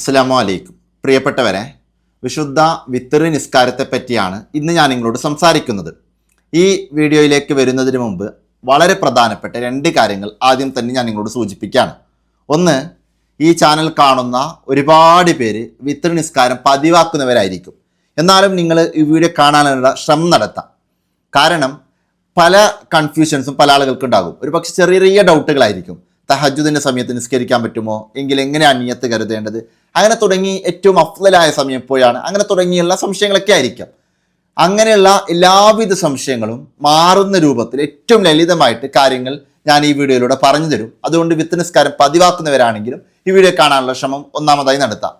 അസ്സാം വലൈക്കും പ്രിയപ്പെട്ടവരെ വിശുദ്ധ വിത്തറ് നിസ്കാരത്തെ പറ്റിയാണ് ഇന്ന് ഞാൻ നിങ്ങളോട് സംസാരിക്കുന്നത്. ഈ വീഡിയോയിലേക്ക് വരുന്നതിന് മുമ്പ് വളരെ പ്രധാനപ്പെട്ട രണ്ട് കാര്യങ്ങൾ ആദ്യം തന്നെ ഞാൻ നിങ്ങളോട് സൂചിപ്പിക്കുകയാണ്. ഒന്ന് ഈ ചാനൽ കാണുന്ന ഒരുപാട് പേര് വിത്തറ് നിസ്കാരം പതിവാക്കുന്നവരായിരിക്കും. എന്നാലും നിങ്ങൾ ഈ വീഡിയോ കാണാനുള്ള ശ്രമം നടത്താം. കാരണം പല കൺഫ്യൂഷൻസും പല ആളുകൾക്ക് ഉണ്ടാകും. ഒരു പക്ഷേ ചെറിയ ചെറിയ ഡൗട്ടുകളായിരിക്കും തഹജുദിന്റെ സമയത്ത് നിസ്കരിക്കാൻ പറ്റുമോ? എങ്കിൽ എങ്ങനെയാണ് നിയത്ത് കരുതേണ്ടത്? അങ്ങനെ തുടങ്ങി ഏറ്റവും അഫ്ലലായ സമയം എപ്പോഴാണ് അങ്ങനെ തുടങ്ങിയുള്ള സംശയങ്ങളൊക്കെ ആയിരിക്കാം. അങ്ങനെയുള്ള എല്ലാവിധ സംശയങ്ങളും മാറുന്ന രൂപത്തിൽ ഏറ്റവും ലളിതമായിട്ട് കാര്യങ്ങൾ ഞാൻ ഈ വീഡിയോയിലൂടെ പറഞ്ഞു തരും. അതുകൊണ്ട് വിത്ത് നിസ്കാരം പതിവാക്കുന്നവരാണെങ്കിലും ഈ വീഡിയോ കാണാനുള്ള ശ്രമം ഒന്നാമതായി നടത്താം.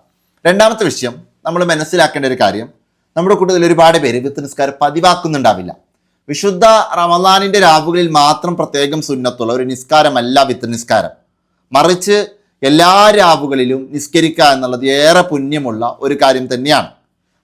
രണ്ടാമത്തെ വിഷയം നമ്മൾ മനസ്സിലാക്കേണ്ട ഒരു കാര്യം നമ്മുടെ കൂട്ടത്തിൽ ഒരുപാട് പേര് വിത്ത് നിസ്കാരം പതിവാക്കുന്നുണ്ടാവില്ല. വിശുദ്ധ റമദാനിന്റെ രാവുകളിൽ മാത്രം പ്രത്യേകം സുന്നത്തുള്ള ഒരു നിസ്കാരമല്ല വിത്ത് നിസ്കാരം മറിച്ച് എല്ലാ രാവുകളിലും നിസ്കരിക്കുക എന്നുള്ളത് ഏറെ പുണ്യമുള്ള ഒരു കാര്യം തന്നെയാണ്.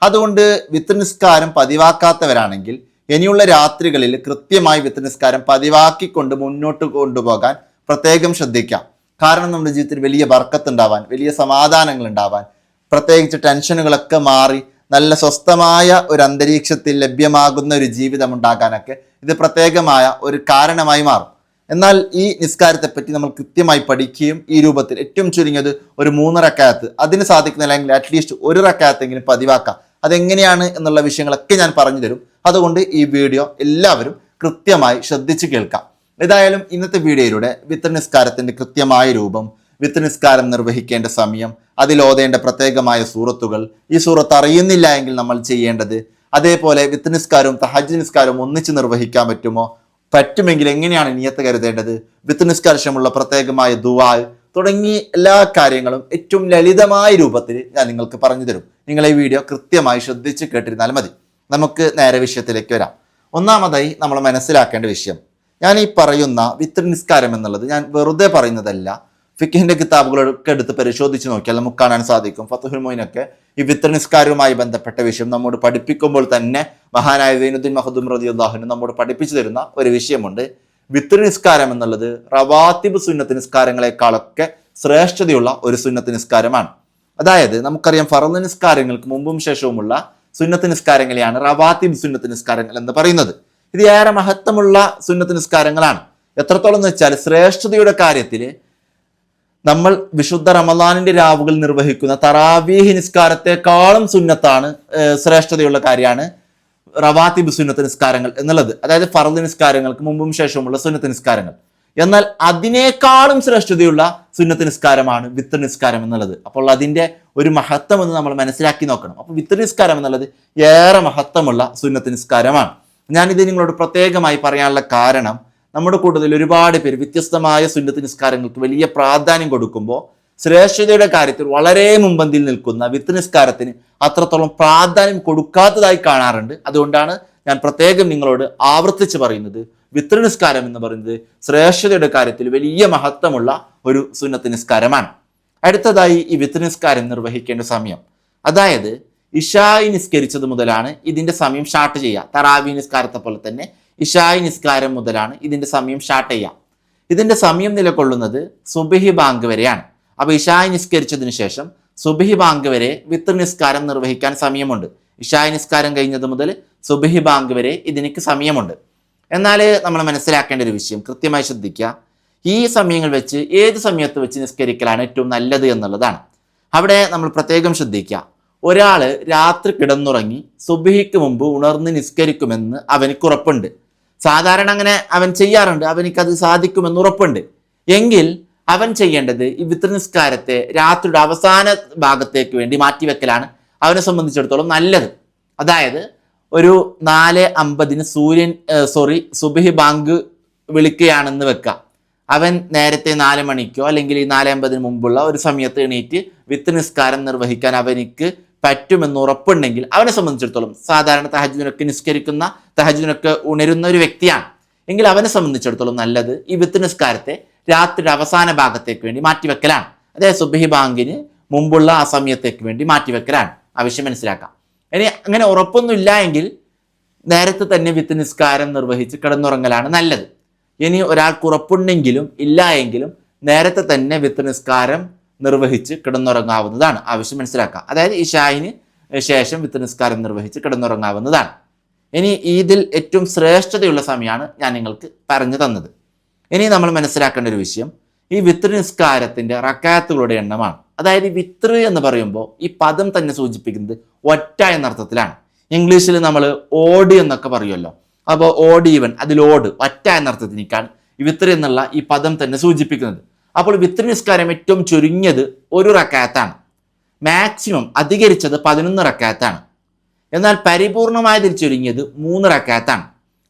അതുകൊണ്ട് വിത്ത് നിസ്കാരം പതിവാക്കാത്തവരാണെങ്കിൽ ഇനിയുള്ള രാത്രികളിൽ കൃത്യമായി വിത്ത് നിസ്കാരം പതിവാക്കിക്കൊണ്ട് മുന്നോട്ട് കൊണ്ടുപോകാൻ പ്രത്യേകം ശ്രദ്ധിക്കാം. കാരണം നമ്മുടെ ജീവിതത്തിൽ വലിയ ബർക്കത്തുണ്ടാവാൻ വലിയ സമാധാനങ്ങൾ ഉണ്ടാവാൻ പ്രത്യേകിച്ച് ടെൻഷനുകളൊക്കെ മാറി നല്ല സ്വസ്ഥമായ ഒരു അന്തരീക്ഷത്തിൽ ലഭ്യമാകുന്ന ഒരു ജീവിതം ഉണ്ടാകാനൊക്കെ ഇത് പ്രത്യേകമായ ഒരു കാരണമായി മാറും. എന്നാൽ ഈ നിസ്കാരത്തെപ്പറ്റി നമ്മൾ കൃത്യമായി പഠിക്കുകയും ഈ രൂപത്തിൽ ഏറ്റവും ചുരുങ്ങിയത് ഒരു മൂന്ന് റക്കായത്ത് അതിന് സാധിക്കുന്നില്ലെങ്കിൽ അറ്റ്ലീസ്റ്റ് ഒരു റക്കായത്തെങ്കിലും പതിവാക്കാം. അതെങ്ങനെയാണ് എന്നുള്ള വിഷയങ്ങളൊക്കെ ഞാൻ പറഞ്ഞു തരും. അതുകൊണ്ട് ഈ വീഡിയോ എല്ലാവരും കൃത്യമായി ശ്രദ്ധിച്ച് കേൾക്കാം. ഏതായാലും ഇന്നത്തെ വീഡിയോയിലൂടെ വിത്ത് നിസ്കാരത്തിന്റെ കൃത്യമായ രൂപം വിത്ത് നിസ്കാരം നിർവഹിക്കേണ്ട സമയം അതിൽ ഓതേണ്ട പ്രത്യേകമായ സൂറത്തുകൾ ഈ സൂറത്ത് അറിയുന്നില്ല എങ്കിൽ നമ്മൾ ചെയ്യേണ്ടത് അതേപോലെ വിത്ത് നിസ്കാരവും തഹജ് നിസ്കാരവും ഒന്നിച്ച് നിർവഹിക്കാൻ പറ്റുമോ? പറ്റുമെങ്കിൽ എങ്ങനെയാണ് നിയത്ത് കരുതേണ്ടത്? വിത്ത് നിഷ്കർഷമുള്ള പ്രത്യേകമായ ദുവാൽ തുടങ്ങി എല്ലാ കാര്യങ്ങളും ഏറ്റവും ലളിതമായ രൂപത്തിൽ ഞാൻ നിങ്ങൾക്ക് പറഞ്ഞു തരും. നിങ്ങൾ ഈ വീഡിയോ കൃത്യമായി ശ്രദ്ധിച്ച് കേട്ടിരുന്നാൽ മതി. നമുക്ക് നേരെ വിഷയത്തിലേക്ക് വരാം. ഒന്നാമതായി നമ്മൾ മനസ്സിലാക്കേണ്ട വിഷയം. ഞാൻ ഈ പറയുന്ന വിത്ത് നിസ്കാരം എന്നുള്ളത് ഞാൻ വെറുതെ പറയുന്നതല്ല. ഫിഖിന്റെ കിതാബുകളൊക്കെ എടുത്ത് പരിശോധിച്ച് നോക്കിയാൽ നമുക്ക് കാണാൻ സാധിക്കും. ഫത്തുഹുൽ മൊയിനൊക്കെ ഈ വിത്ര നിസ്കാരവുമായി ബന്ധപ്പെട്ട വിഷയം നമ്മോട് പഠിപ്പിക്കുമ്പോൾ തന്നെ മഹാനായ ദൈനുദ്ദീൻ മഹദും റതി അള്ളാഹുനും നമ്മോട് പഠിപ്പിച്ചു തരുന്ന ഒരു വിഷയമുണ്ട്. വിത്ര നിസ്കാരം എന്നുള്ളത് റവാത്തിബ് സുന്നത്ത് നിസ്കാരങ്ങളെക്കാളൊക്കെ ശ്രേഷ്ഠതയുള്ള ഒരു സുന്നത്ത് നിസ്കാരമാണ്. അതായത് നമുക്കറിയാം ഫറന്ന നിസ്കാരങ്ങൾക്ക് മുമ്പും ശേഷവുമുള്ള സുന്നത്ത് നിസ്കാരങ്ങളെയാണ് റവാത്തിബ് സുന്നത്ത് നിസ്കാരങ്ങൾ എന്ന് പറയുന്നത്. ഇത് ഏറെ മഹത്വമുള്ള സുന്നത്ത് നിസ്കാരങ്ങളാണ്. എത്രത്തോളം എന്ന് വെച്ചാൽ ശ്രേഷ്ഠതയുടെ കാര്യത്തിൽ നമ്മൾ വിശുദ്ധ റമദാനിന്റെ രാവുകൾ നിർവഹിക്കുന്ന തറാവീഹ് നിസ്കാരത്തെക്കാളും സുന്നത്താണ് ശ്രേഷ്ഠതയുള്ള കാര്യമാണ് റവാത്തിബ് സുന്നത്ത് നിസ്കാരങ്ങൾ എന്നുള്ളത്. അതായത് ഫറദ് നിസ്കാരങ്ങൾക്ക് മുമ്പും ശേഷമുള്ള സുന്നത്ത് നിസ്കാരങ്ങൾ. എന്നാൽ അതിനേക്കാളും ശ്രേഷ്ഠതയുള്ള സുന്നത്ത് നിസ്കാരമാണ് വിത്ത് നിസ്കാരം എന്നുള്ളത്. അപ്പോൾ അതിന്റെ ഒരു മഹത്വം എന്ന് നമ്മൾ മനസ്സിലാക്കി നോക്കണം. അപ്പോൾ വിത്ത് നിസ്കാരം എന്നുള്ളത് ഏറെ മഹത്വമുള്ള സുന്നത്ത് നിസ്കാരമാണ്. ഞാനിത് നിങ്ങളോട് പ്രത്യേകമായി പറയാനുള്ള കാരണം നമ്മുടെ കൂട്ടത്തിൽ ഒരുപാട് പേര് വ്യത്യസ്തമായ സുന്നത്ത് നിസ്കാരങ്ങൾക്ക് വലിയ പ്രാധാന്യം കൊടുക്കുമ്പോൾ ശ്രേഷ്ഠതയുടെ കാര്യത്തിൽ വളരെ മുമ്പന്തിൽ നിൽക്കുന്ന വിത്ത് നിസ്കാരത്തിന് അത്രത്തോളം പ്രാധാന്യം കൊടുക്കാത്തതായി കാണാറുണ്ട്. അതുകൊണ്ടാണ് ഞാൻ പ്രത്യേകം നിങ്ങളോട് ആവർത്തിച്ച് പറയുന്നത് വിത്ര നിസ്കാരം എന്ന് പറയുന്നത് ശ്രേഷ്ഠതയുടെ കാര്യത്തിൽ വലിയ മഹത്വമുള്ള ഒരു സുന്നത്ത് നിസ്കാരമാണ്. അടുത്തതായി ഈ വിത്ത് നിസ്കാരം നിർവഹിക്കേണ്ട സമയം. അതായത് ഇഷായി നിസ്കരിച്ചത് മുതലാണ് ഇതിന്റെ സമയം സ്റ്റാർട്ട് ചെയ്യുക. തറാവി നിസ്കാരത്തെ പോലെ തന്നെ ഇഷായി നിസ്കാരം മുതലാണ് ഇതിന്റെ സമയം സ്റ്റാർട്ട് ചെയ്യാം ഇതിന്റെ സമയം നിലകൊള്ളുന്നത് സുബഹി ബാങ്ക് വരെയാണ്. അപ്പോൾ ഇഷായി നിസ്കരിച്ചതിന് ശേഷം സുബഹി ബാങ്ക് വരെ വിത്ത് നിസ്കാരം നിർവഹിക്കാൻ സമയമുണ്ട്. ഇഷായി നിസ്കാരം കഴിഞ്ഞത് മുതൽ സുബഹി ബാങ്ക് വരെ ഇതിനക്ക് സമയമുണ്ട്. എന്നാൽ നമ്മൾ മനസ്സിലാക്കേണ്ട ഒരു വിഷയം കൃത്യമായി ശ്രദ്ധിക്കുക. ഈ സമയങ്ങൾ വെച്ച് ഏത് സമയത്ത് വെച്ച് നിസ്കരിക്കലാണ് ഏറ്റവും നല്ലത് എന്നുള്ളതാണ്. അവിടെ നമ്മൾ പ്രത്യേകം ശ്രദ്ധിക്കുക. ഒരാൾ രാത്രി കിടന്നുറങ്ങി സുബിഹിക്ക് മുമ്പ് ഉണർന്ന് നിസ്കരിക്കുമെന്ന് അവന് സാധാരണ അങ്ങനെ അവൻ ചെയ്യാറുണ്ട്. അവനിക്കത് സാധിക്കുമെന്ന് ഉറപ്പുണ്ട്. എങ്കിൽ അവൻ ചെയ്യേണ്ടത് ഈ വിത്രനിസ്കാരത്തെ രാത്രിയുടെ അവസാന ഭാഗത്തേക്ക് വേണ്ടി മാറ്റിവെക്കലാണ് അവനെ സംബന്ധിച്ചിടത്തോളം നല്ലത്. അതായത് ഒരു നാല് അമ്പതിന് സൂര്യൻ സോറി സുബഹി ബാങ്ക് വിളിക്കുകയാണെന്ന് വെക്കാം. അവൻ നേരത്തെ നാല് മണിക്കോ അല്ലെങ്കിൽ ഈ നാല് അമ്പതിന് മുമ്പുള്ള ഒരു സമയത്ത് എണീറ്റ് വിത്ത് നിസ്കാരം നിർവഹിക്കാൻ അവനിക്ക് പറ്റുമെന്ന് ഉറപ്പുണ്ടെങ്കിൽ അവനെ സംബന്ധിച്ചിടത്തോളം സാധാരണ തഹജുദിനൊക്കെ നിസ്കരിക്കുന്ന തഹജുദിനൊക്കെ ഉണരുന്ന ഒരു വ്യക്തിയാണ്. എങ്കിൽ അവനെ സംബന്ധിച്ചിടത്തോളം നല്ലത് ഈ വിത്ത് നിസ്കാരത്തെ രാത്രിയുടെ അവസാന ഭാഗത്തേക്ക് വേണ്ടി മാറ്റിവെക്കലാണ്. അതായത് സുബഹി ബാങ്കിന് മുമ്പുള്ള ആ സമയത്തേക്ക് വേണ്ടി മാറ്റിവെക്കലാണ്. ആവശ്യം മനസ്സിലാക്കാം. ഇനി അങ്ങനെ ഉറപ്പൊന്നുമില്ല എങ്കിൽ നേരത്തെ തന്നെ വിത്ത് നിസ്കാരം നിർവഹിച്ച് കിടന്നുറങ്ങലാണ് നല്ലത്. ഇനി ഒരാൾക്ക് ഉറപ്പുണ്ടെങ്കിലും ഇല്ല എങ്കിലും നേരത്തെ തന്നെ വിത്ത് നിസ്കാരം നിർവഹിച്ച് കിടന്നുറങ്ങാവുന്നതാണ്. ആവശ്യം മനസ്സിലാക്കുക അതായത് ഇഷായിന് ശേഷം വിത്ത് നിസ്കാരം നിർവഹിച്ച് കിടന്നുറങ്ങാവുന്നതാണ്. ഇനി ഈദിൽ ഏറ്റവും ശ്രേഷ്ഠതയുള്ള സമയമാണ് ഞാൻ നിങ്ങൾക്ക് പറഞ്ഞു തന്നത്. ഇനി നമ്മൾ മനസ്സിലാക്കേണ്ട ഒരു വിഷയം ഈ വിത്ര നിസ്കാരത്തിന്റെ റക്കാത്തുകളുടെ എണ്ണമാണ്. അതായത് വിത്ര എന്ന് പറയുമ്പോൾ ഈ പദം തന്നെ സൂചിപ്പിക്കുന്നത് ഒറ്റ എന്ന അർത്ഥത്തിലാണ്. ഇംഗ്ലീഷിൽ നമ്മൾ ഓഡ് എന്നൊക്കെ പറയുമല്ലോ. അപ്പോൾ ഓഡ് ഈവൻ അതിൽ ഓട് ഒറ്റ എന്ന അർത്ഥത്തിനേക്കാണ് ഈ വിത്ര എന്നുള്ള ഈ പദം തന്നെ സൂചിപ്പിക്കുന്നത്. അപ്പോൾ വിത്ര നിസ്കാരം ഏറ്റവും ചുരുങ്ങിയത് ഒരു റക്കാത്താണ് മാക്സിമം അധികരിച്ചത് പതിനൊന്ന് റക്കാത്താണ് എന്നാൽ പരിപൂർണമായതിൽ ചുരുങ്ങിയത് മൂന്ന് റക്കാത്താണ്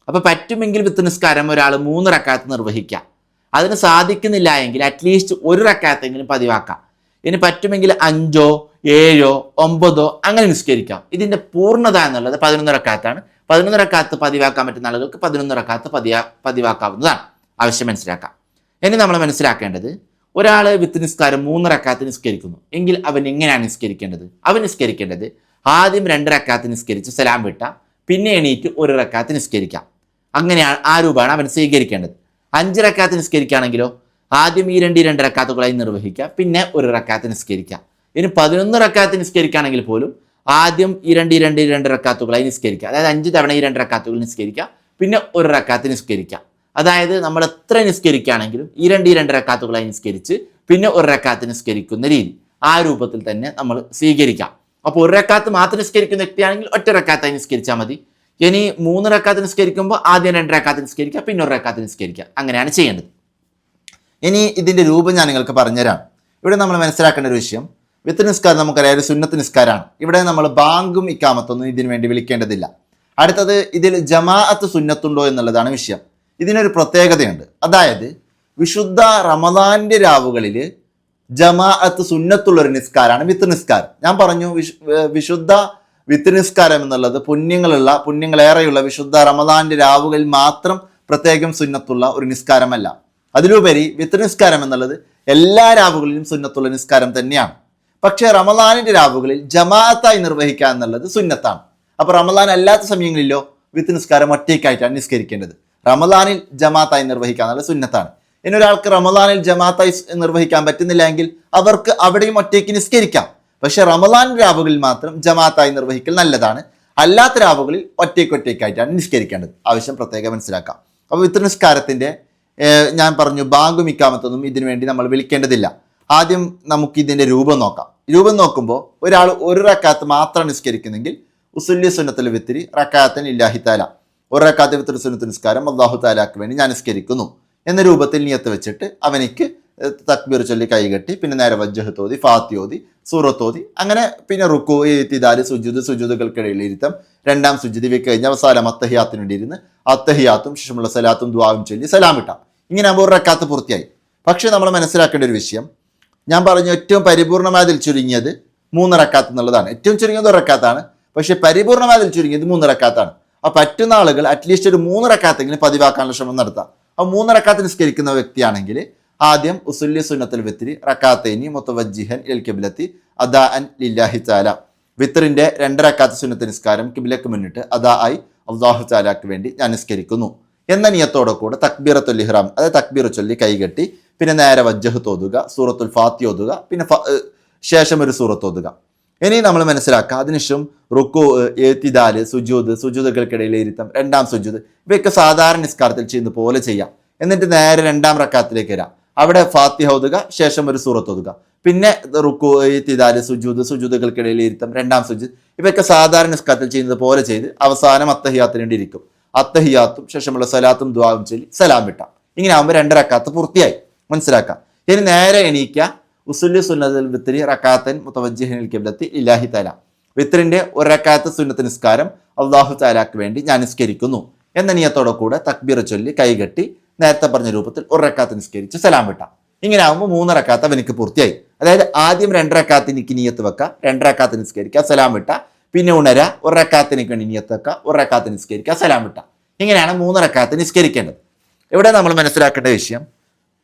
അപ്പോൾ പറ്റുമെങ്കിൽ വിത്ത് നിസ്കാരം ഒരാൾ മൂന്ന് റക്കാത്ത് നിർവഹിക്കാം. അതിന് സാധിക്കുന്നില്ല എങ്കിൽ അറ്റ്ലീസ്റ്റ് ഒരു റക്കാത്തെങ്കിലും പതിവാക്കാം. ഇനി പറ്റുമെങ്കിൽ അഞ്ചോ ഏഴോ ഒമ്പതോ അങ്ങനെ നിസ്കരിക്കാം. ഇതിന്റെ പൂർണത എന്നുള്ളത് പതിനൊന്ന് റക്കാത്താണ് പതിനൊന്ന് റക്കാത്ത് പതിവാക്കാൻ പറ്റുന്ന ആളുകൾക്ക് പതിനൊന്ന് റക്കാത്ത് പതിവാ പതിവാക്കാവുന്നതാണ്. ആവശ്യം മനസ്സിലാക്കാം. ഇനി നമ്മൾ മനസ്സിലാക്കേണ്ടത് ഒരാൾ വിത്ത് നിസ്കാരം മൂന്ന് റക്കാത്ത് നിസ്കരിക്കുന്നു. എങ്കിൽ അവൻ എങ്ങനെയാണ് നിസ്കരിക്കേണ്ടത്? അവൻ നിസ്കരിക്കേണ്ടത് ആദ്യം രണ്ട് റക്കാത്ത് നിസ്കരിച്ച് സലാം വിട്ട പിന്നെ എണീറ്റ് ഒരു റക്കാത്ത് നിസ്കരിക്കാം. അങ്ങനെയാണ് ആ രൂപമാണ് അവൻ സ്വീകരിക്കേണ്ടത്. അഞ്ച് റക്കാത്ത് നിസ്കരിക്കുകയാണെങ്കിലോ ആദ്യം ഈ രണ്ട് രണ്ട് റക്കാത്തുകളായി നിർവഹിക്കുക പിന്നെ ഒരു റക്കാത്ത് നിസ്കരിക്കുക. ഇനി പതിനൊന്ന് റക്കാത്ത് നിസ്കരിക്കുകയാണെങ്കിൽ പോലും ആദ്യം ഈ രണ്ട് രണ്ട് രണ്ട് റക്കാത്തുകളായി നിസ്കരിക്കുക. അതായത് അഞ്ച് തവണ ഈ രണ്ട് റക്കാത്തുകൾ നിസ്കരിക്കുക പിന്നെ ഒരു റക്കാത്ത് നിസ്കരിക്കുക. അതായത് നമ്മൾ എത്ര നിസ്കരിക്കുകയാണെങ്കിലും ഈ രണ്ട് ഈ രണ്ട് റക്കാത്തുകളായി നിസ്കരിച്ച് പിന്നെ ഒരു റക്കാത്ത് നിസ്കരിക്കുന്ന രീതി. ആ രൂപത്തിൽ തന്നെ നമ്മൾ സ്വീകരിക്കാം. അപ്പോൾ ഒരു റക്കാത്ത് മാത്രം നിസ്കരിക്കുന്ന വ്യക്തിയാണെങ്കിൽ ഒറ്റ റക്കാത്തായി നിസ്കരിച്ചാൽ മതി. ഇനി മൂന്ന് റക്കാത്ത് നിസ്കരിക്കുമ്പോൾ ആദ്യം രണ്ട് റക്കാത്ത് നിസ്കരിക്കുക പിന്നെ ഒരു റക്കാത്ത് നിസ്കരിക്കുക. അങ്ങനെയാണ് ചെയ്യേണ്ടത്. ഇനി ഇതിന്റെ രൂപം ഞാൻ നിങ്ങൾക്ക് പറഞ്ഞുതരാം. ഇവിടെ നമ്മൾ മനസ്സിലാക്കേണ്ട ഒരു വിഷയം. വിത്ത് നിസ്കാരം നമുക്കറിയാം ഒരു സുന്നത്ത് നിസ്കാരമാണ്. ഇവിടെ നമ്മൾ ബാങ്കും ഇക്കാമത്തൊന്നും ഇതിനു വേണ്ടി വിളിക്കേണ്ടതില്ല. അടുത്തത് ഇതിൽ ജമാഅത്ത് സുന്നത്തുണ്ടോ എന്നുള്ളതാണ് വിഷയം. ഇതിനൊരു പ്രത്യേകതയുണ്ട്. അതായത് വിശുദ്ധ റമദാന്റെ രാവുകളിൽ ജമാഅത്ത് സുന്നത്തുള്ളൊരു നിസ്കാരമാണ് വിത്ത് നിസ്കാരം. ഞാൻ പറഞ്ഞു വിശു- വിശുദ്ധ വിത്ത് നിസ്കാരം എന്നുള്ളത് പുണ്യങ്ങളുള്ള പുണ്യങ്ങളേറെയുള്ള വിശുദ്ധ റമദാന്റെ രാവുകളിൽ മാത്രം പ്രത്യേകം സുന്നത്തുള്ള ഒരു നിസ്കാരമല്ല. അതിലുപരി വിത്ത് നിസ്കാരം എന്നുള്ളത് എല്ലാ രാവുകളിലും സുന്നത്തുള്ള നിസ്കാരം തന്നെയാണ്. പക്ഷേ റമദാനിന്റെ രാവുകളിൽ ജമാഅത്തായി നിർവഹിക്കുക എന്നുള്ളത് സുന്നത്താണ്. അപ്പോൾ റമദാൻ അല്ലാത്ത സമയങ്ങളിലോ വിത്ത് നിസ്കാരം ഒറ്റയ്ക്കായിട്ടാണ് നിസ്കരിക്കേണ്ടത്. റമദാനിൽ ജമാഅത്തായി നല്ല സുന്നത്താണ്. ഇനി ഒരാൾക്ക് റമദാനിൽ ജമാഅത്തായി നിർവഹിക്കാൻ പറ്റുന്നില്ല എങ്കിൽ അവർക്ക് അവിടെയും ഒറ്റയ്ക്ക് നിസ്കരിക്കാം. പക്ഷെ റമദാൻ രാവുകളിൽ മാത്രം ജമാഅത്തായി നിർവഹിക്കൽ നല്ലതാണ്. അല്ലാത്ത രാവുകളിൽ ഒറ്റയ്ക്ക് ഒറ്റയ്ക്കായിട്ടാണ് നിസ്കരിക്കേണ്ടത്. ആവശ്യം പ്രത്യേകം മനസ്സിലാക്കാം. അപ്പോൾ ഇത്ര നിസ്കാരത്തിന്റെ ഞാൻ പറഞ്ഞു ബാങ്ക് ഇക്കാമത്തൊന്നും ഇതിനു വേണ്ടി നമ്മൾ വിളിക്കേണ്ടതില്ല. ആദ്യം നമുക്ക് ഇതിന്റെ രൂപം നോക്കാം. രൂപം നോക്കുമ്പോൾ ഒരാൾ ഒരു റക്കാത്ത് മാത്രം നിസ്കരിക്കുന്നെങ്കിൽ ഉസുല്യ സുന്നത്തിൽ വിത്തിരി റക്കാത്തൻ ഇല്ലാഹി താല ഒരു റക്കാത്ത് വിത്തിരി സുന്നത്ത് നിസ്കാരം അള്ളാഹു താലാക്ക് വേണ്ടി ഞാൻ നിസ്കരിക്കുന്നു. എന്ന രൂപത്തിൽ നിയത്ത് വെച്ചിട്ട് അവനിക്ക് തക്ബീർ ചൊല്ലി കൈകെട്ടി പിന്നെ നേരെ വജ്ജഹ് തോതി ഫാത്തി സൂറത്തോതി അങ്ങനെ പിന്നെ റുക്കു തിദാൽ സുജുദ് സുജുദുകൾക്കിടയിൽ ഇരുത്തം. രണ്ടാം സുജുദ് വെക്ക് കഴിഞ്ഞ് അവസാനം അത്തഹിയാത്തിന് വേണ്ടി ഇരുന്ന് അത്തഹിയാത്തും ശേഷമുള്ള സലാത്തും ദ്വാവും ചൊല്ലി സലാം ഇട്ടാം. ഇങ്ങനെ ആകുമ്പോൾ റക്കാത്ത് പൂർത്തിയായി. പക്ഷേ നമ്മൾ മനസ്സിലാക്കേണ്ട ഒരു വിഷയം ഞാൻ പറഞ്ഞു ഏറ്റവും പരിപൂർണമായതിൽ ചുരുങ്ങിയത് മൂന്ന് റക്കാത്ത് എന്നുള്ളതാണ്. ഏറ്റവും ചുരുങ്ങിയത് ഒരക്കാത്താണ് പക്ഷേ പരിപൂർണമായതിൽ ചുരുങ്ങിയത് മൂന്ന് റക്കാത്താണ്. ആ പറ്റുന്ന ആളുകൾ അറ്റ്ലീസ്റ്റ് ഒരു മൂന്ന് റക്കാത്തെങ്കിലും പതിവാക്കാനുള്ള ശ്രമം നടത്താം. അപ്പോൾ മൂന്ന് റക്കാത്ത് നിസ്കരിക്കുന്ന വ്യക്തിയാണെങ്കിൽ ആദ്യം ഉസുല്യ സുന്നത്തിൽ വിത്തിരി റക്കാത്തേനി മുത്തവജ്ജിഹൻ എൽ കിബിലത്തി അദാ അൻ ലില്ലാഹി താല വിത്തറിന്റെ രണ്ട് റക്കാത്ത് സുന്നത്ത് നിസ്കാരം കിബിലക്ക് മുന്നിട്ട് അദാ ആയി അള്ളാഹു താലാക്ക് വേണ്ടി ഞാൻ നിസ്കരിക്കുന്നു. എന്ന നിയത്തോടെ കൂടെ തക്ബീറത്തുൽ ഇഹ്റാം അതായത് തക്ബീർ ചൊല്ലി കൈകെട്ടി പിന്നെ നേരെ വജ്ജഹ് തോതുക സൂറത്തുൽ ഫാത്തി ഓതുക പിന്നെ ശേഷം ഒരു സൂറത്ത് ഓതുക. ഇനി നമ്മൾ മനസ്സിലാക്കുക അതിനുശേഷം റുക്കു ഏത്തിദാൽ സുജൂദ് സുജൂദുകൾക്കിടയിൽ ഇരുത്തം രണ്ടാം സുജൂദ് ഇവയൊക്കെ സാധാരണ നിസ്കാരത്തിൽ ചെയ്യുന്ന പോലെ ചെയ്യാം. എന്നിട്ട് നേരെ രണ്ടാം റക്കാത്തിലേക്ക് വരാം. അവിടെ ഫാത്തിഹ ഓതുക ശേഷം ഒരു സൂറത്ത് ഓതുക. പിന്നെ റുക്കു ഏത്തിദാൽ സുജൂദ് സുജൂദുകൾക്കിടയിൽ ഇരുത്തം രണ്ടാം സുജൂദ് ഇവയൊക്കെ സാധാരണ നിസ്കാരത്തിൽ ചെയ്യുന്നത് പോലെ ചെയ്ത് അവസാനം അത്തഹിയാത്തിന് വേണ്ടി ഇരിക്കും. അത്തഹിയാത്തും ശേഷമുള്ള സലാത്തും ദ്വാവും ചൊല്ലി സലാം വിട്ടാം. ഇങ്ങനെ ആകുമ്പോൾ രണ്ടരക്കാത്ത് പൂർത്തിയായി. മനസ്സിലാക്കാം. ഇനി നേരെ എണീക്കുക ഉസുല്ലി സുന്നത്തിൽ വിത്രി റക്കാത്തൻ മുത്തവജ്ജിഹിനിൽ കിബ്ലത്തി ഇലാഹി തല വിത്തിരിന്റെ ഒരു റക്കാത്ത് സുന്നത്ത് നിസ്കാരം അള്ളാഹു താലാക്ക് വേണ്ടി ഞാൻ നിസ്കരിക്കുന്നു. എന്ന നിയത്തോടെ കൂടെ തക്ബീർ ചൊല്ലി കൈകെട്ടി നേരത്തെ പറഞ്ഞ രൂപത്തിൽ ഒരു റക്കാത്ത് നിസ്കരിച്ച് സലാം വിട്ടാം. ഇങ്ങനെ ആകുമ്പോൾ മൂന്ന് റക്കാത്ത് പൂർത്തിയായി. അതായത് ആദ്യം രണ്ട് റക്കാത്ത് എനിക്ക് നിയത്ത് വെക്കുക രണ്ട് റക്കാത്ത് നിസ്കരിക്കുക സലാം വിട്ട. പിന്നെ ഉണര ഒരു എനിക്ക് വേണ്ടി നിയത്ത് വെക്കുക ഒരു റക്കാത്ത് നിസ്കരിക്കുക സലാം വിട്ട. ഇങ്ങനെയാണ് മൂന്ന് റക്കാത്ത് നിസ്കരിക്കേണ്ടത്. ഇവിടെ നമ്മൾ മനസ്സിലാക്കേണ്ട വിഷയം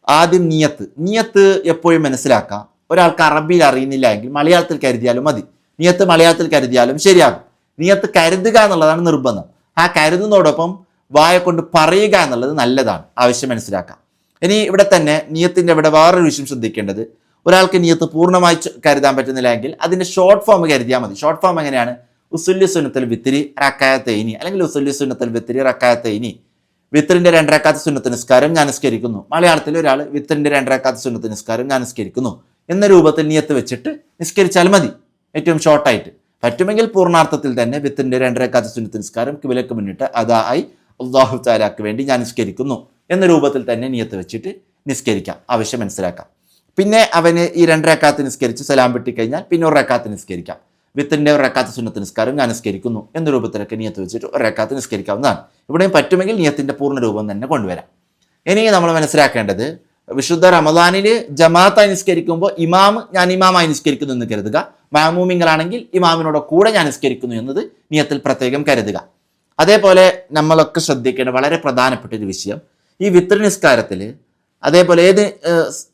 ആദ്യം നിയത്ത്. നിയത്ത് എപ്പോഴും മനസ്സിലാക്കാം ഒരാൾക്ക് അറബിയിൽ അറിയുന്നില്ല എങ്കിൽ മലയാളത്തിൽ കരുതിയാലും മതി. നിയത്ത് മലയാളത്തിൽ കരുതിയാലും ശരിയാകും. നിയത്ത് കരുതുക എന്നുള്ളതാണ് നിർബന്ധം. ആ കരുതുന്നതോടൊപ്പം വായ കൊണ്ട് പറയുക എന്നുള്ളത് നല്ലതാണ്. ആവശ്യം മനസ്സിലാക്കാം. ഇനി ഇവിടെ തന്നെ നിയത്തിന്റെ ഇവിടെ വേറൊരു വിഷയം ശ്രദ്ധിക്കേണ്ടത്. ഒരാൾക്ക് നിയത്ത് പൂർണമായി കരുതാൻ പറ്റുന്നില്ല എങ്കിൽ അതിന്റെ ഷോർട്ട് ഫോം കരുതിയാൽ മതി. ഷോർട്ട് ഫോം എങ്ങനെയാണ്? ഉസുല്യസുനത്തിൽ വിത്തിരി വിത്തിരി തേനി അല്ലെങ്കിൽ ഉസുല്യസുനത്തിൽ വിത്തിരി വിത്തിരി റക്കായത്തൈനി. വിത്തറിന്റെ രണ്ടരക്കാത്ത സുന്നത്ത് നിസ്കാരം ഞാൻ നിസ്കരിക്കുന്നു. മലയാളത്തിൽ ഒരാൾ വിത്തറിന്റെ രണ്ടരക്കാത്ത സുന്നത്ത് നിസ്കാരം ഞാൻ നിസ്കരിക്കുന്നു. എന്ന രൂപത്തിൽ നിയത്ത് വെച്ചിട്ട് നിസ്കരിച്ചാൽ മതി. ഏറ്റവും ഷോർട്ടായിട്ട് പറ്റുമെങ്കിൽ പൂർണാർത്ഥത്തിൽ തന്നെ വിത്തറിന്റെ രണ്ടരക്കാത്ത സുന്നത്ത് നിസ്കാരം കിബിലക്ക് മുന്നിട്ട് അതായി അള്ളാഹു താലാക്ക് വേണ്ടി ഞാൻ നിസ്കരിക്കുന്നു. എന്ന രൂപത്തിൽ തന്നെ നിയത്ത് വെച്ചിട്ട് നിസ്കരിക്കാം. ആവശ്യം മനസ്സിലാക്കാം. പിന്നെ അവന് ഈ രണ്ടരക്കാത്ത് നിസ്കരിച്ച് സലാം പെട്ടിക്കഴിഞ്ഞാൽ കഴിഞ്ഞാൽ പിന്നെ ഒരു റക്കാത്ത് നിസ്കരിക്കാം. വിത്തിന്റെ ഒരു റക്കാത്ത് സുന്നത്ത് നിസ്കാരം ഞാൻ നിസ്കരിക്കുന്നു എന്ന രൂപത്തിലൊക്കെ നിയത്ത് വെച്ചിട്ട് റക്കാത്ത് നിസ്കരിക്കാവുന്നതാണ്. ഇവിടെയും പറ്റുമെങ്കിൽ നിയത്തിന്റെ പൂർണ രൂപം തന്നെ കൊണ്ടുവരാം. ഇനി നമ്മൾ മനസ്സിലാക്കേണ്ടത് വിശുദ്ധ റമദാനിൽ ജമാഅത്തായി നിസ്കരിക്കുമ്പോൾ ഇമാം ഞാൻ ഇമാമായി നിസ്കരിക്കുന്നു എന്ന് കരുതുക. മാമൂമിങ്ങളാണെങ്കിൽ ഇമാമിനോട് കൂടെ ഞാൻ നിസ്കരിക്കുന്നു എന്നത് നിയത്തിൽ പ്രത്യേകം കരുതുക. അതേപോലെ നമ്മളൊക്കെ ശ്രദ്ധിക്കേണ്ട വളരെ പ്രധാനപ്പെട്ട ഒരു വിഷയം ഈ വിത്ര നിസ്കാരത്തിൽ അതേപോലെ ഏത്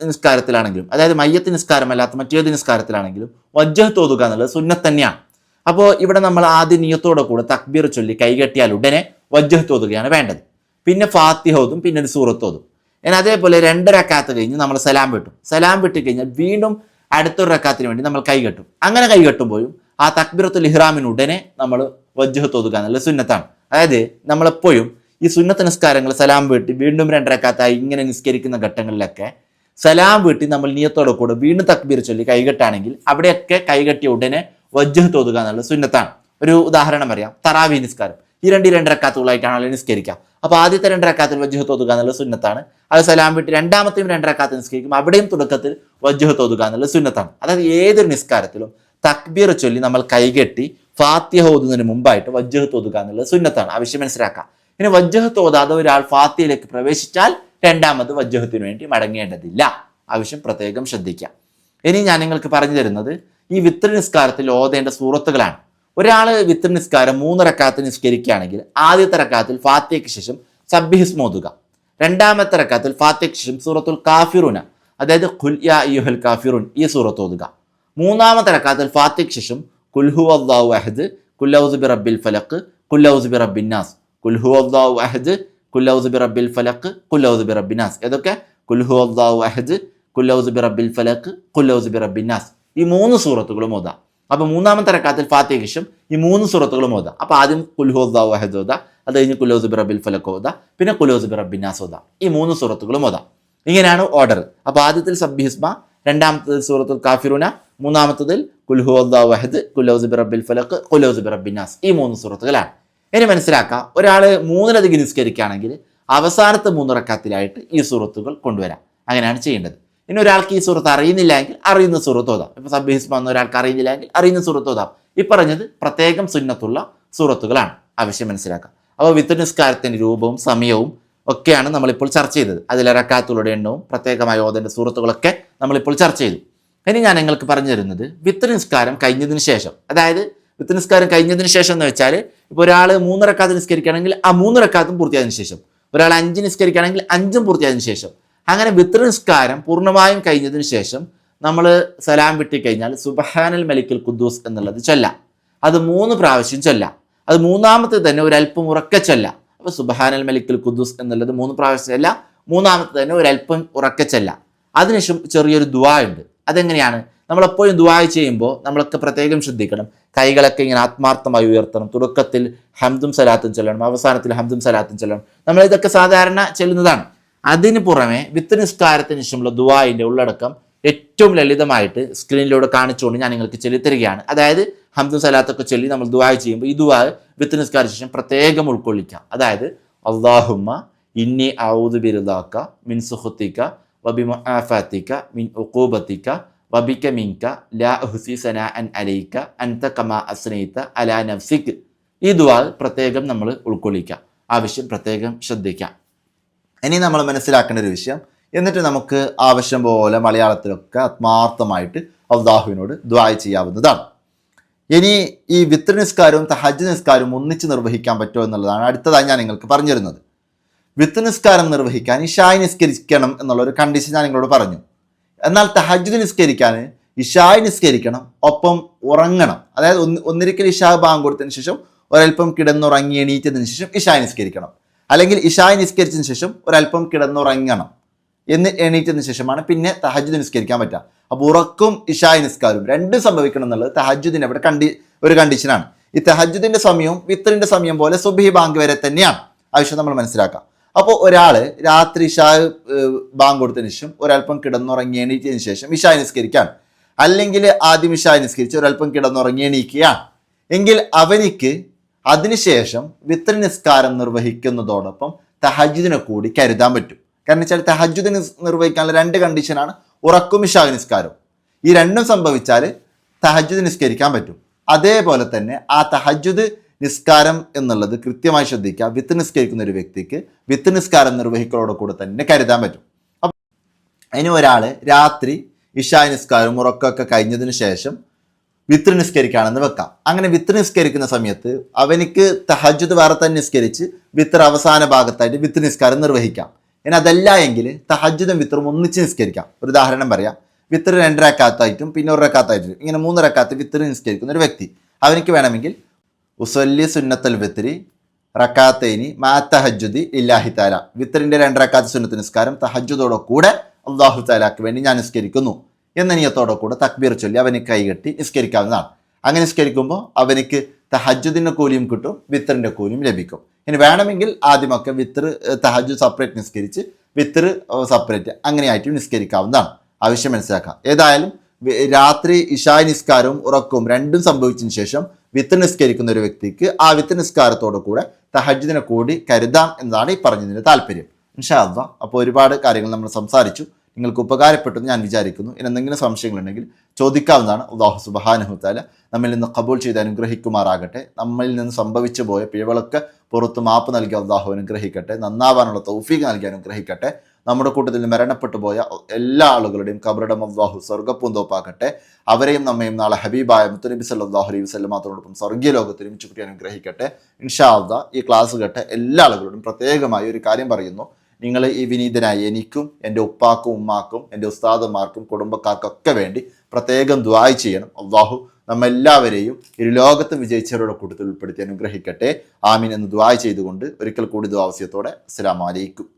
നിസ്കാരത്തിലാണെങ്കിലും അതായത് മയ്യത്ത് നിസ്കാരമല്ലാത്ത മറ്റേത് നിസ്കാരത്തിലാണെങ്കിലും വജ്ജഹ് തോതുക എന്നുള്ളത് സുന്നത്ത് തന്നെയാണ്. അപ്പോൾ ഇവിടെ നമ്മൾ ആദ്യ നിയത്തോടെ കൂടെ തക്ബീർ ചൊല്ലി കൈകെട്ടിയാൽ ഉടനെ വജ്ജഹ് തോതുകയാണ് വേണ്ടത്. പിന്നെ ഫാത്തിഹ ഓതും പിന്നെ ഒരു സൂറത്തോതും ഞാൻ അതേപോലെ രണ്ടരക്കാത്ത് കഴിഞ്ഞ് നമ്മൾ സലാം വിട്ടും. സലാം വിട്ട് കഴിഞ്ഞാൽ വീണ്ടും അടുത്തൊരു റക്കാത്തിന് വേണ്ടി നമ്മൾ കൈകെട്ടും അങ്ങനെ കൈകെട്ടുമ്പോഴും ആ തക്ബീറത്തുൽ ഇഹ്റാമിന് ഉടനെ നമ്മൾ വജ്ജഹ് തോതുക എന്നുള്ള സുന്നത്താണ്. അതായത് നമ്മളെപ്പോഴും ഈ സുന്നത്ത് നിസ്കാരങ്ങൾ സലാം വീട്ടി വീണ്ടും രണ്ടരക്കാത്തായി ഇങ്ങനെ നിസ്കരിക്കുന്ന ഘട്ടങ്ങളിലൊക്കെ സലാം വീട്ടി നമ്മൾ നിയത്തോടെ കൂടെ വീണ്ടും തക്ബീർ ചൊല്ലി കൈകെട്ടാണെങ്കിൽ അവിടെയൊക്കെ കൈകെട്ടിയ ഉടനെ വജ്ജഹ് തോതുക എന്നുള്ളത് സുന്നത്താണ്. ഒരു ഉദാഹരണം പറയാം. തറാവി നിസ്കാരം. ഈ രണ്ട് രണ്ടരക്കാത്തുകളായിട്ടാണല്ലോ നിസ്കരിക്കുക. അപ്പോൾ ആദ്യത്തെ രണ്ടരക്കാത്തിൽ വജ്ജഹ് തോതുക എന്നുള്ളത് സുന്നത്താണ്. അത് സലാം വീട്ടി രണ്ടാമത്തെയും രണ്ടരക്കാത്ത് നിസ്കരിക്കും. അവിടെയും തുടക്കത്തിൽ വജ്ജഹ് തോതുക എന്നുള്ളത് സുന്നത്താണ്. അതായത് ഏതൊരു നിസ്കാരത്തിലും തക്ബീർ ചൊല്ലി നമ്മൾ കൈകെട്ടി ഫാത്തിഹ ഓതുന്നതിന് മുമ്പായിട്ട് വജ്ജഹ് തോതുക എന്നുള്ളത് സുന്നത്താണ്. ആവശ്യം മനസ്സിലാക്കാം. ഇനി വജ്ജഹത്ത് ഓതാതെ ഒരാൾ ഫാത്തിയിലേക്ക് പ്രവേശിച്ചാൽ രണ്ടാമത് വജ്ജഹത്തിന് വേണ്ടി മടങ്ങേണ്ടതില്ല. ആവശ്യം പ്രത്യേകം ശ്രദ്ധിക്കാം. ഇനി ഞാൻ നിങ്ങൾക്ക് പറഞ്ഞു തരുന്നത് ഈ വിത്ര നിസ്കാരത്തിൽ ഓതേണ്ട സൂറത്തുകളാണ്. ഒരാൾ വിത്ര നിസ്കാരം മൂന്നിറക്കാത്ത നിസ്കരിക്കുകയാണെങ്കിൽ ആദ്യത്തെ റക്കാത്തിൽ ഫാത്തിയയ്ക്ക് ശേഷം സബ്ബിഹിസ് മോതുക രണ്ടാമത്തെ റക്കാത്തിൽ ഫാത്തിയയ്ക്ക് ശേഷം സൂറത്തുൽ കാഫിറുന അതായത് ഖുൽ യാ അയ്യുഹൽ കാഫിറുൻ ഈ സൂറത്ത് ഓതുക. മൂന്നാമത്തെ റക്കാത്തിൽ ഫാത്തിയയ്ക്ക് ശേഷം കുൽഹു അള്ളാഹു അഹദ് കുല്ലൗസ് ബി റബ്ബിൽ ഫലക്ക് കുല്ലൗസ് ബി റബ്ബിൻ നാസ്. കുൽഹു അള്ളാഹു അഹദ് കുല്ലൗസ് ബി റബ്ബിൽ ഫലക്ക് കുല്ലൗസ് ബി റബ്ബിൻ നാസ്. ഏതൊക്കെ കുൽഹു അള്ളാഹു അഹദ് കുല്ലൗസ് ബി റബ്ബിൽ ഫലക്ക് കുല്ലൗസ് ബി റബ്ബിൻ നാസ്. ഈ മൂന്ന് സൂറത്തുകളും ഓതാം. അപ്പൊ മൂന്നാമത്തെ റക്കാത്തിൽ ശേഷം ഈ മൂന്ന് സൂറത്തുകളും ഓതാം. അപ്പൊ ആദ്യം കുൽഹു അള്ളാഹു അഹദ് ഓതാ അത് കഴിഞ്ഞ് കുല്ലൗസ് ബി റബ്ബിൽ ഫലക്ക് ഓതാ പിന്നെ കുല്ലൗസ് ബി റബ്ബിൻ നാസ് ഓതാ. ഈ മൂന്ന് സൂറത്തുകളും ഓതാം. ഇങ്ങനെയാണ് ഓർഡർ. അപ്പൊ ആദ്യത്തിൽ സബ്ബിഹിസ്മ രണ്ടാമത്തതിൽ സൂറത്തുൽ കാഫിറുന മൂന്നാമത്തതിൽ കുൽഹു അള്ളാഹു അഹദ് കുല്ലൗസ് ബി റബ്ബിൽ ഫലക്ക് കുല്ലൗസ് ബി റബ്ബിൻ നാസ്. ഈ മൂന്ന് സൂറത്തുകളാണ്. ഇനി മനസ്സിലാക്കാം ഒരാൾ മൂന്നിലധികം നിസ്കരിക്കുകയാണെങ്കിൽ അവസാനത്തെ മൂന്ന് റക്കാത്തിലായിട്ട് ഈ സൂറത്തുകൾ കൊണ്ടുവരാം. അങ്ങനെയാണ് ചെയ്യേണ്ടത്. ഇനി ഒരാൾക്ക് ഈ സുഹൃത്ത് അറിയുന്നില്ല എങ്കിൽ അറിയുന്ന സുഹൃത്ത് ഓതാം. ഇപ്പം സബ്ബീസ് എന്ന ഒരാൾക്ക് അറിയുന്നില്ല എങ്കിൽ അറിയുന്ന സുഹൃത്ത് ഓതാം. ഈ പറഞ്ഞത് പ്രത്യേകം സുന്നത്തുള്ള സൂറത്തുകളാണ് ആവശ്യം മനസ്സിലാക്കാം. അപ്പോൾ വിത്ത് നിസ്കാരത്തിന്റെ രൂപവും സമയവും ഒക്കെയാണ് നമ്മളിപ്പോൾ ചർച്ച ചെയ്തത്. അതിലെ റക്കാത്തുകളുടെ എണ്ണവും പ്രത്യേകമായ ഓതന്റെ സൂറത്തുകളൊക്കെ നമ്മളിപ്പോൾ ചർച്ച ചെയ്തു. ഇനി ഞാൻ നിങ്ങൾക്ക് പറഞ്ഞു തരുന്നത് വിത്ത് നിസ്കാരം കഴിഞ്ഞതിന് ശേഷം. അതായത് വിത്ത് നിസ്കാരം കഴിഞ്ഞതിന് ശേഷം എന്ന് വെച്ചാൽ ഇപ്പോൾ ഒരാൾ മൂന്നിറക്കാത്ത നിസ്കരിക്കുകയാണെങ്കിൽ ആ മൂന്നിറക്കാത്തും പൂർത്തിയായതിനു ശേഷം. ഒരാൾ അഞ്ച് നിസ്കരിക്കുകയാണെങ്കിൽ അഞ്ചും പൂർത്തിയായതിനു ശേഷം. അങ്ങനെ വിത്ത് നിസ്കാരം പൂർണമായും കഴിഞ്ഞതിന് ശേഷം നമ്മൾ സലാം വിട്ടി കഴിഞ്ഞാൽ സുബഹാനൽ മലിക്കൽ ഖുദ്ദൂസ് എന്നുള്ളത് ചൊല്ലാം. അത് മൂന്ന് പ്രാവശ്യം ചൊല്ലാം. അത് മൂന്നാമത്തെ തന്നെ ഒരല്പം ഉറക്ക ചൊല്ലാം. അപ്പോൾ സുബഹാനൽ മലിക്കൽ ഖുദ്ദൂസ് എന്നുള്ളത് മൂന്ന് പ്രാവശ്യം ചൊല്ല. മൂന്നാമത്തെ തന്നെ ഒരല്പം ഉറക്ക ചൊല്ലാം. അതിനുശേഷം ചെറിയൊരു ദുവാ ഉണ്ട്. അതെങ്ങനെയാണ്? നമ്മളെപ്പോഴും ദുബായ് ചെയ്യുമ്പോൾ നമ്മളൊക്കെ പ്രത്യേകം ശ്രദ്ധിക്കണം. കൈകളൊക്കെ ഇങ്ങനെ ആത്മാർത്ഥമായി ഉയർത്തണം. തുടക്കത്തിൽ ഹംദും സലാത്തും ചെല്ലണം. അവസാനത്തിൽ ഹംദും സലാത്തും ചെല്ലണം. നമ്മൾ ഇതൊക്കെ സാധാരണ ചെല്ലുന്നതാണ്. അതിന് പുറമെ വിത്ത് നിസ്കാരത്തിന് ശേഷമുള്ള ദുബായിന്റെ ഉള്ളടക്കം ഏറ്റവും ലളിതമായിട്ട് സ്ക്രീനിലൂടെ കാണിച്ചുകൊണ്ട് ഞാൻ നിങ്ങൾക്ക് ചൊല്ലിത്തരികയാണ്. അതായത് ഹംദും സലാത്തൊക്കെ ചൊല്ലി നമ്മൾ ദുബായ് ചെയ്യുമ്പോൾ ഈ ദുബായ് വിത്ത് നിസ്കാര ശേഷം പ്രത്യേകം ഉൾക്കൊള്ളിക്കാം. അതായത് അള്ളാഹുമ്മ ഇന്നി ഔദ് ബിരുദാക്ക വബിമഅഫാത്തിക്ക മിൻ ഉഖൂബത്തിക്ക വബിക മിങ്ക ലാ ഹുസി സന അൻത കമാ അസ്നൈത്ത അലാ ഈ ദുവാൽ പ്രത്യേകം നമ്മൾ ഉൾക്കൊള്ളിക്കാം. ആവശ്യം പ്രത്യേകം ശ്രദ്ധിക്കാം. ഇനി നമ്മൾ മനസ്സിലാക്കേണ്ട ഒരു വിഷയം. എന്നിട്ട് നമുക്ക് ആവശ്യം പോലെ മലയാളത്തിലൊക്കെ ആത്മാർത്ഥമായിട്ട് അള്ളാഹുവിനോട് ദ്വായ ചെയ്യാവുന്നതാണ്. ഇനി ഈ വിത്ര നിസ്കാരവും തഹജ് നിസ്കാരവും ഒന്നിച്ച് നിർവഹിക്കാൻ പറ്റുമോ എന്നുള്ളതാണ് അടുത്തതായി ഞാൻ നിങ്ങൾക്ക് പറഞ്ഞു തരുന്നത് വിത്ത് നിസ്കാരം നിർവഹിക്കാൻ ഇഷായി നിസ്കരിക്കണം എന്നുള്ള ഒരു കണ്ടീഷൻ ഞാൻ നിങ്ങളോട് പറഞ്ഞു. എന്നാൽ തഹജ് നിസ്കരിക്കാൻ ഇഷായി നിസ്കരിക്കണം ഒപ്പം ഉറങ്ങണം. അതായത് ഒന്ന് ഒന്നിരിക്കൽ ഇഷാ ബാങ്ക് കൊടുത്തതിന് ശേഷം ഒരൽപ്പം കിടന്നുറങ്ങി എണീറ്റതിന് ശേഷം ഇഷായി നിസ്കരിക്കണം. അല്ലെങ്കിൽ ഇഷായി നിസ്കരിച്ചതിന് ശേഷം ഒരൽപ്പം കിടന്നുറങ്ങണം എന്ന് എണീറ്റതിന് ശേഷമാണ് പിന്നെ തഹജ് നിസ്കരിക്കാൻ പറ്റുക. അപ്പോൾ ഉറക്കും ഇഷായി നിസ്കാരവും. രണ്ടും സംഭവിക്കണം എന്നുള്ളത് തഹജുദിന്റെ അവിടെ കണ്ടി ഒരു കണ്ടീഷനാണ് ഈ തഹജ്ജുദിന്റെ സമയവും വിത്തറിന്റെ സമയം പോലെ സുബി ബാങ്ക് വരെ തന്നെയാണ്. ആവശ്യം നമ്മൾ മനസ്സിലാക്കാം. അപ്പോൾ ഒരാൾ രാത്രി ഇഷാ ബാങ്ക് കൊടുത്തതിന് ശേഷം ഒരല്പം കിടന്നുറങ്ങി എണീറ്റതിന് ശേഷം ഇഷാ നിസ്കരിക്കാണ്. അല്ലെങ്കിൽ ആദ്യം ഇഷാ നിസ്കരിച്ച് ഒരല്പം കിടന്നുറങ്ങി എണീക്കുകയാണ്. എങ്കിൽ അവനിക്ക് അതിനുശേഷം വിത്ര നിസ്കാരം നിർവഹിക്കുന്നതോടൊപ്പം തഹജുദിനെ കൂടി കരുതാൻ പറ്റും. കാരണം വെച്ചാൽ തഹജുദ് നിർവഹിക്കാനുള്ള രണ്ട് കണ്ടീഷനാണ് ഉറക്കും ഇഷാ നിസ്കാരവും. ഈ രണ്ടും സംഭവിച്ചാൽ തഹജുദ് നിസ്കരിക്കാൻ പറ്റും. അതേപോലെ തന്നെ ആ തഹജുദ് നിസ്കാരം എന്നുള്ളത് കൃത്യമായി ശ്രദ്ധിക്കുക. വിത്ത് നിസ്കരിക്കുന്ന ഒരു വ്യക്തിക്ക് വിത്ത് നിസ്കാരം നിർവഹിക്കലോടെ കൂടെ തന്നെ കരുതാൻ പറ്റും. അപ്പം അതിന് ഒരാൾ രാത്രി ഇഷാ നിസ്കാരം ഉറക്കമൊക്കെ കഴിഞ്ഞതിന് ശേഷം വിത്ത് നിസ്കരിക്കുകയാണെന്ന് വെക്കാം. അങ്ങനെ വിത്ത് നിസ്കരിക്കുന്ന സമയത്ത് അവനിക്ക് തഹജുദ് വേറെ തന്നെ നിസ്കരിച്ച് വിത്തർ അവസാന ഭാഗത്തായിട്ട് വിത്ത് നിസ്കാരം നിർവഹിക്കാം. ഇനി അതല്ല എങ്കിൽ തഹജുദും വിത്തറും ഒന്നിച്ച് നിസ്കരിക്കാം. ഒരു ഉദാഹരണം പറയാം. വിത്തർ രണ്ട് റക്കാത്തായിട്ടും പിന്നെ ഒരു രക്കാത്തായിട്ടും ഇങ്ങനെ മൂന്ന് റക്കാത്ത് വിത്തർ നിസ്കരിക്കുന്ന ഒരു വ്യക്തി. അവനിക്ക് വേണമെങ്കിൽ ഉസല്ലി സുന്നത്തൽ വിത്രി റക്കാത്തൈനി മാ തഹജുദി ഇല്ലാഹി താല വിത്തറിന്റെ രണ്ട് റക്കാത്ത് സുന്നത്ത് നിസ്കാരം തഹജുദോടെ കൂടെ അള്ളാഹു താലാക്ക് വേണ്ടി ഞാൻ നിസ്കരിക്കുന്നു. എന്ന നിയത്തോടെ കൂടെ തക്ബീർ ചൊല്ലി അവന് കൈകെട്ടി നിസ്കരിക്കാവുന്നതാണ്. അങ്ങനെ നിസ്കരിക്കുമ്പോൾ അവനിക്ക് തഹജ്ജുദിന്റെ കൂലിയും കിട്ടും വിത്തറിന്റെ കൂലിയും ലഭിക്കും. ഇനി വേണമെങ്കിൽ ആദ്യമൊക്കെ വിത്ര് തഹജു സെപ്പറേറ്റ് നിസ്കരിച്ച് വിത്ര് സെപ്പറേറ്റ് അങ്ങനെയായിട്ടും നിസ്കരിക്കാവുന്നതാണ്. ആവശ്യം മനസ്സിലാക്കാം. ഏതായാലും രാത്രി ഇഷായ നിസ്കാരവും ഉറക്കവും രണ്ടും സംഭവിച്ചതിന് ശേഷം വിത്ത് നിസ്കരിക്കുന്ന ഒരു വ്യക്തിക്ക് ആ വിത്ത് നിസ്കാരത്തോടു കൂടെ തഹജിദിനെ കൂടി കരുതാം എന്നതാണ് ഈ പറഞ്ഞതിന്റെ താല്പര്യം. ഇൻഷാ അള്ളാ അപ്പോൾ ഒരുപാട് കാര്യങ്ങൾ നമ്മൾ സംസാരിച്ചു. നിങ്ങൾക്ക് ഉപകാരപ്പെട്ടെന്ന് ഞാൻ വിചാരിക്കുന്നു. ഇനി എന്തെങ്കിലും സംശയങ്ങളുണ്ടെങ്കിൽ ചോദിക്കാവുന്നതാണ്. അള്ളാഹു സുബാനഹുത്താല നമ്മിൽ നിന്ന് കബൂൾ ചെയ്ത് അനുഗ്രഹിക്കുമാറാകട്ടെ. നമ്മളിൽ നിന്ന് സംഭവിച്ചു പോയ പിഴവുകളൊക്കെ പുറത്ത് മാപ്പ് നൽകി അള്ളാഹു അനുഗ്രഹിക്കട്ടെ. നന്നാവാനുള്ള തൗഫീഖ് നൽകി അനുഗ്രഹിക്കട്ടെ. നമ്മുടെ കൂട്ടത്തിൽ മരണപ്പെട്ടു പോയ എല്ലാ ആളുകളുടെയും കബറിടം അള്ളാഹു സ്വർഗപ്പൂന്തോപ്പാക്കട്ടെ അവരെയും നമ്മയും നാളെ ഹബീബായ മുത്തനബി സല്ലാഹു അലൈഹി വസ്ലമാത്തോടൊപ്പം സ്വർഗീയ ലോകത്തിൽ കുട്ടിയെ അനുഗ്രഹിക്കട്ടെ ഇൻഷാദ ഈ ക്ലാസ് കേട്ട എല്ലാ ആളുകളോടും പ്രത്യേകമായി ഒരു കാര്യം പറയുന്നു. നിങ്ങൾ ഈ വിനീതനായി എനിക്കും എന്റെ ഉപ്പാക്കും ഉമ്മാക്കും എന്റെ ഉസ്താദന്മാർക്കും കുടുംബക്കാർക്കൊക്കെ വേണ്ടി പ്രത്യേകം ദ്വായ് ചെയ്യണം. അള്ളാഹു നമ്മെല്ലാവരെയും ഇരു ലോകത്ത് വിജയിച്ചവരുടെ കൂട്ടത്തിൽ ഉൾപ്പെടുത്തി അനുഗ്രഹിക്കട്ടെ. ആമീൻ എന്ന് ദ്വായ് ചെയ്തുകൊണ്ട് ഒരിക്കൽ കൂടി ദ്വാവസ്യത്തോടെ അസ്സലാമു അലൈക്കും.